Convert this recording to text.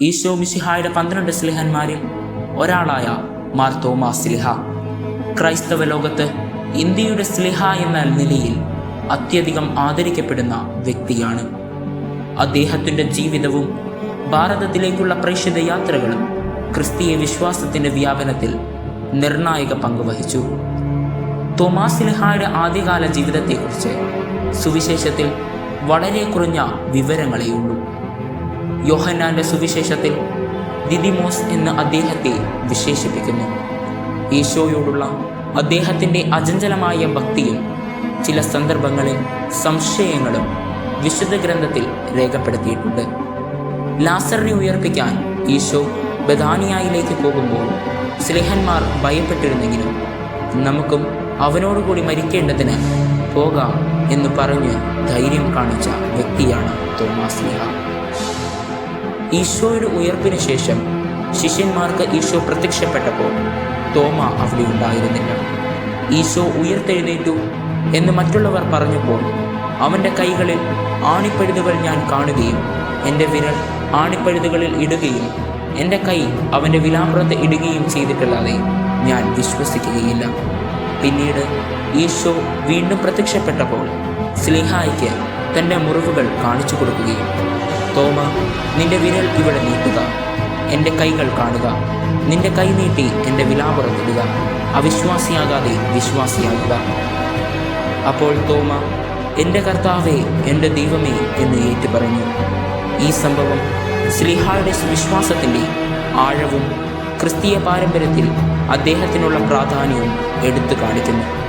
ഈശോ മിശിഹായുടെ പന്ത്രണ്ട് സ്ലിഹന്മാരിൽ ഒരാളായ മാർ സ്ലിഹ ക്രൈസ്തവ ലോകത്ത് ഇന്ത്യയുടെ സ്ലിഹ എന്ന നിലയിൽ അത്യധികം ആദരിക്കപ്പെടുന്ന വ്യക്തിയാണ്. അദ്ദേഹത്തിന്റെ ജീവിതവും ഭാരതത്തിലേക്കുള്ള പ്രേക്ഷിത യാത്രകളും ക്രിസ്തീയ വിശ്വാസത്തിന്റെ വ്യാപനത്തിൽ നിർണായക പങ്ക് വഹിച്ചു. തോമാസ് ലിഹായുടെ ആദ്യകാല ജീവിതത്തെക്കുറിച്ച് സുവിശേഷത്തിൽ വളരെ കുറഞ്ഞ വിവരങ്ങളേ ഉള്ളൂ. യോഹന്നാന്റെ സുവിശേഷത്തിൽ ദിദിമോസ് എന്ന് അദ്ദേഹത്തെ വിശേഷിപ്പിക്കുന്നു. ഈശോയോടുള്ള അദ്ദേഹത്തിന്റെ അചഞ്ചലമായ ഭക്തിയും ചില സന്ദർഭങ്ങളിൽ സംശയങ്ങളും വിശുദ്ധ ഗ്രന്ഥത്തിൽ രേഖപ്പെടുത്തിയിട്ടുണ്ട്. ലാസറിനെ ഉയർപ്പിക്കാൻ ഈശോ ബദാനിയായിലേക്ക് പോകുമ്പോൾ സ്ലേഹന്മാർ ഭയപ്പെട്ടിരുന്നെങ്കിലും നമുക്കും അവനോടുകൂടി മരിക്കേണ്ടതിന് പോകാം എന്ന് പറഞ്ഞ് ധൈര്യം കാണിച്ച വ്യക്തിയാണ് തോമാസ് ഈശോയുടെ ഉയർപ്പിന് ശേഷം ശിഷ്യന്മാർക്ക് ഈശോ പ്രത്യക്ഷപ്പെട്ടപ്പോൾ തോമ അവിടെ ഉണ്ടായിരുന്നില്ല. ഈശോ ഉയർത്തെഴുന്നേറ്റു എന്ന് മറ്റുള്ളവർ പറഞ്ഞപ്പോൾ അവന്റെ കൈകളിൽ ആണിപ്പഴുതുകൾ ഞാൻ കാണുകയും എന്റെ വിരൽ ആണിപ്പഴുതുകളിൽ ഇടുകയും എന്റെ കൈ അവന്റെ വിലാപുറത്ത് ഇടുകയും ചെയ്തിട്ടല്ലാതെ ഞാൻ വിശ്വസിക്കുകയില്ല. പിന്നീട് ഈശോ വീണ്ടും പ്രത്യക്ഷപ്പെട്ടപ്പോൾ സ്ലിഹായ്ക്ക് തന്റെ മുറിവുകൾ കാണിച്ചു കൊടുക്കുകയും തോമ നിന്റെ വിരൽ ഇവിടെ നീട്ടുക. എന്റെ കൈകൾ കാണുക. നിന്റെ കൈ നീട്ടി എന്റെ വിലാപുറത്തിടുക അവിശ്വാസിയാകാതെ വിശ്വാസിയാകുക. അപ്പോൾ തോമ എന്റെ കർത്താവേ എന്റെ ദൈവമേ എന്ന് ഏറ്റു പറഞ്ഞു. ഈ സംഭവം സ്ലിഹായുടെ വിശ്വാസത്തിന്റെ ആഴവും ക്രിസ്തീയ പാരമ്പര്യത്തിൽ അദ്ദേഹത്തിനുള്ള പ്രാധാന്യവും എടുത്തു കാണിക്കുന്നു.